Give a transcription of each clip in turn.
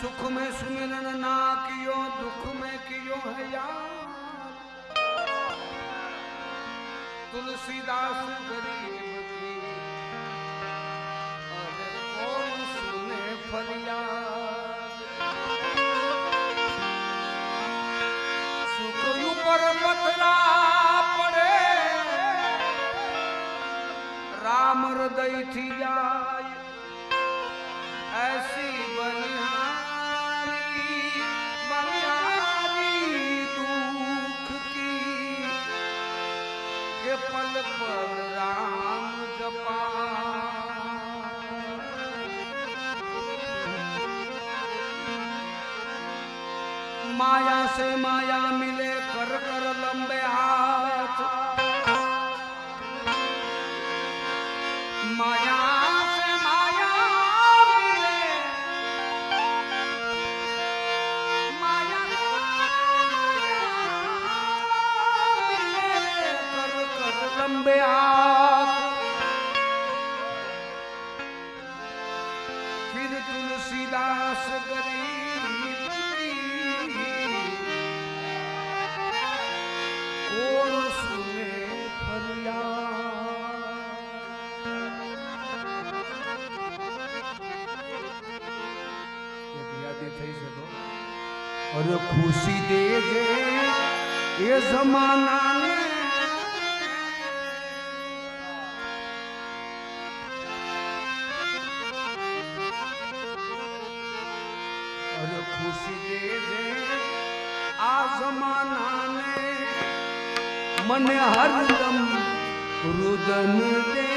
सुख में सुमिरन ना कियो दुख में कियो है यार तुलसीदास गरीब की अरे कौन सुने सुख ऊपर मतरा पड़े राम हृदय थी પલ પલ રામ જપા માયા સે માયા મિલે અંબે ફિર તુલસીદાસ થઈ શકો અરે ખુશી દેજે એ જમાના હરદમ રુદન દે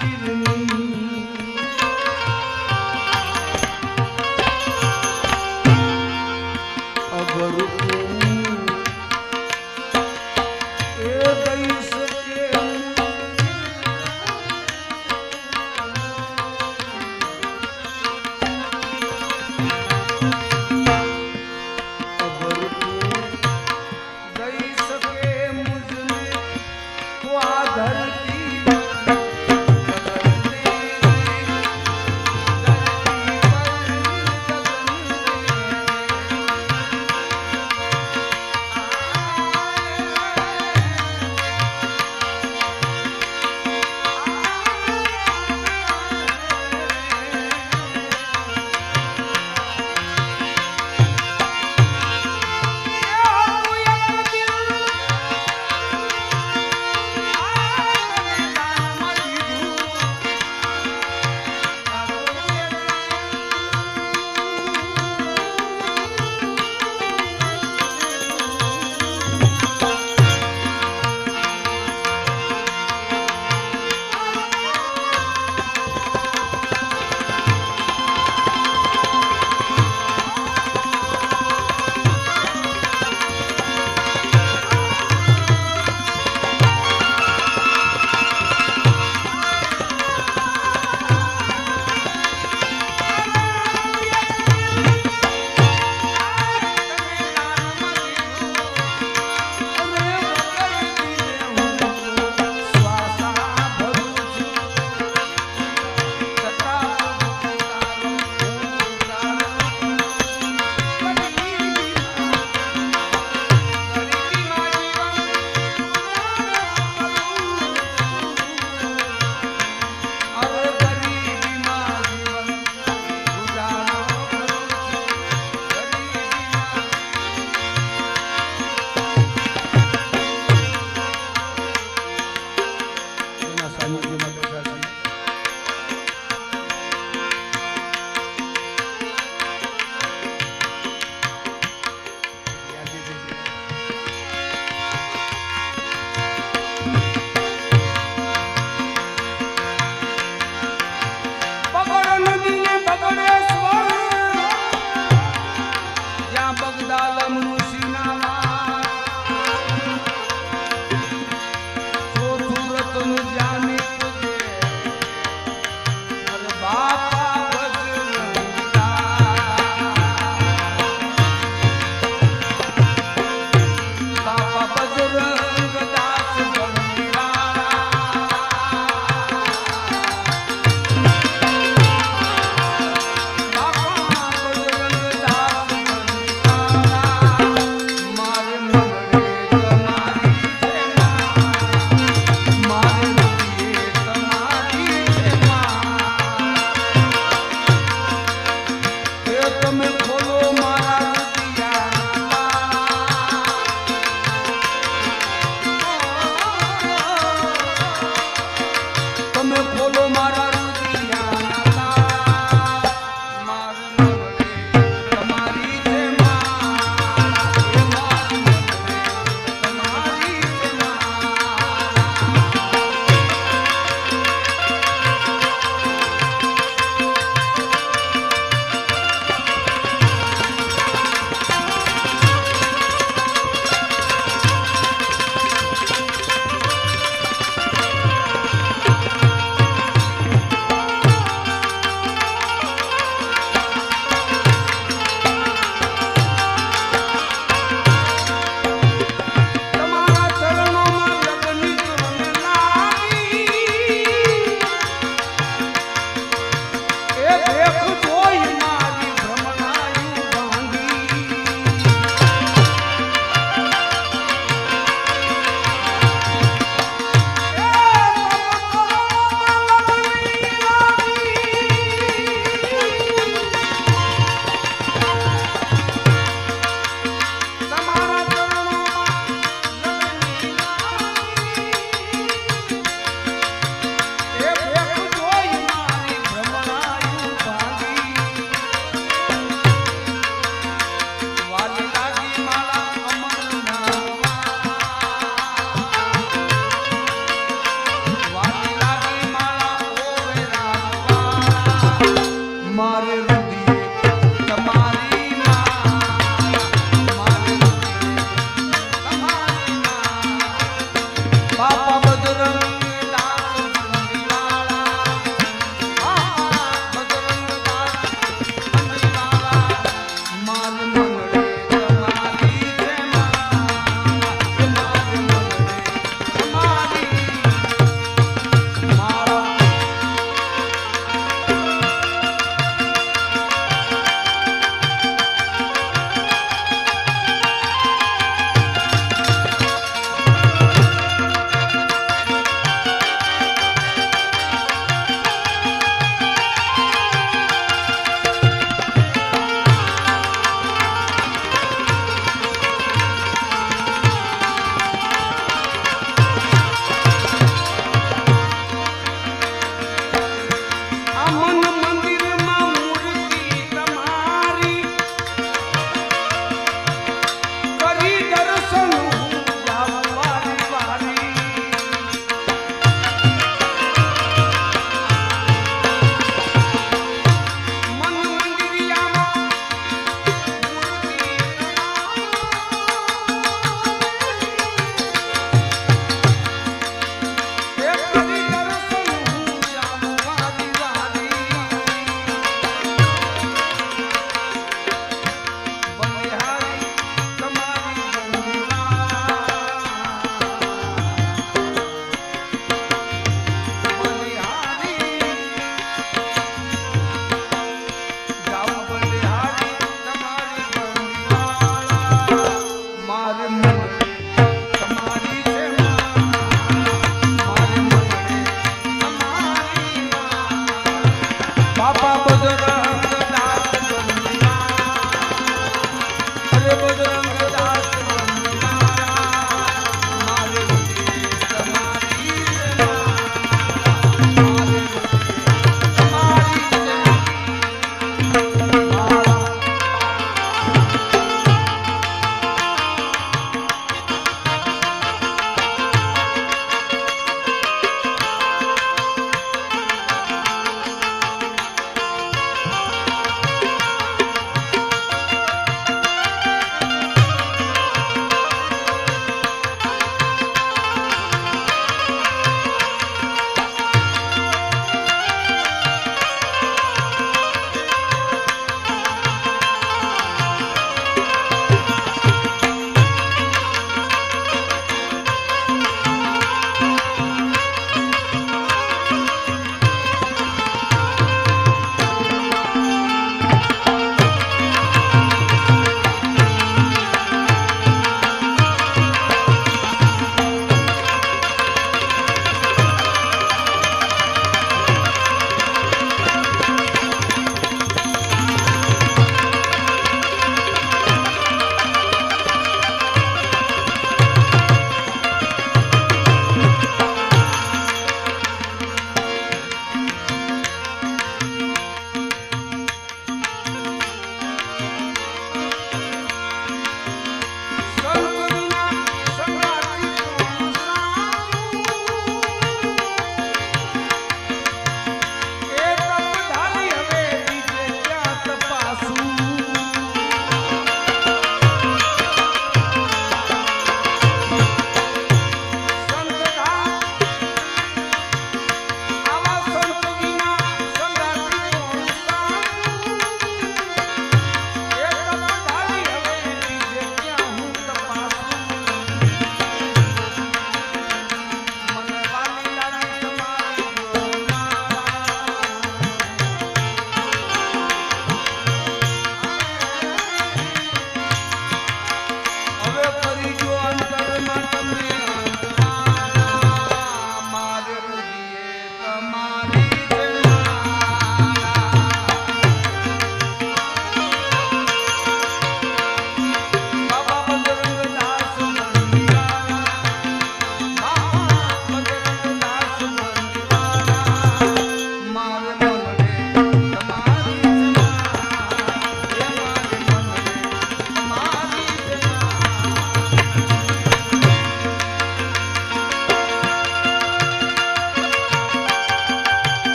giving me.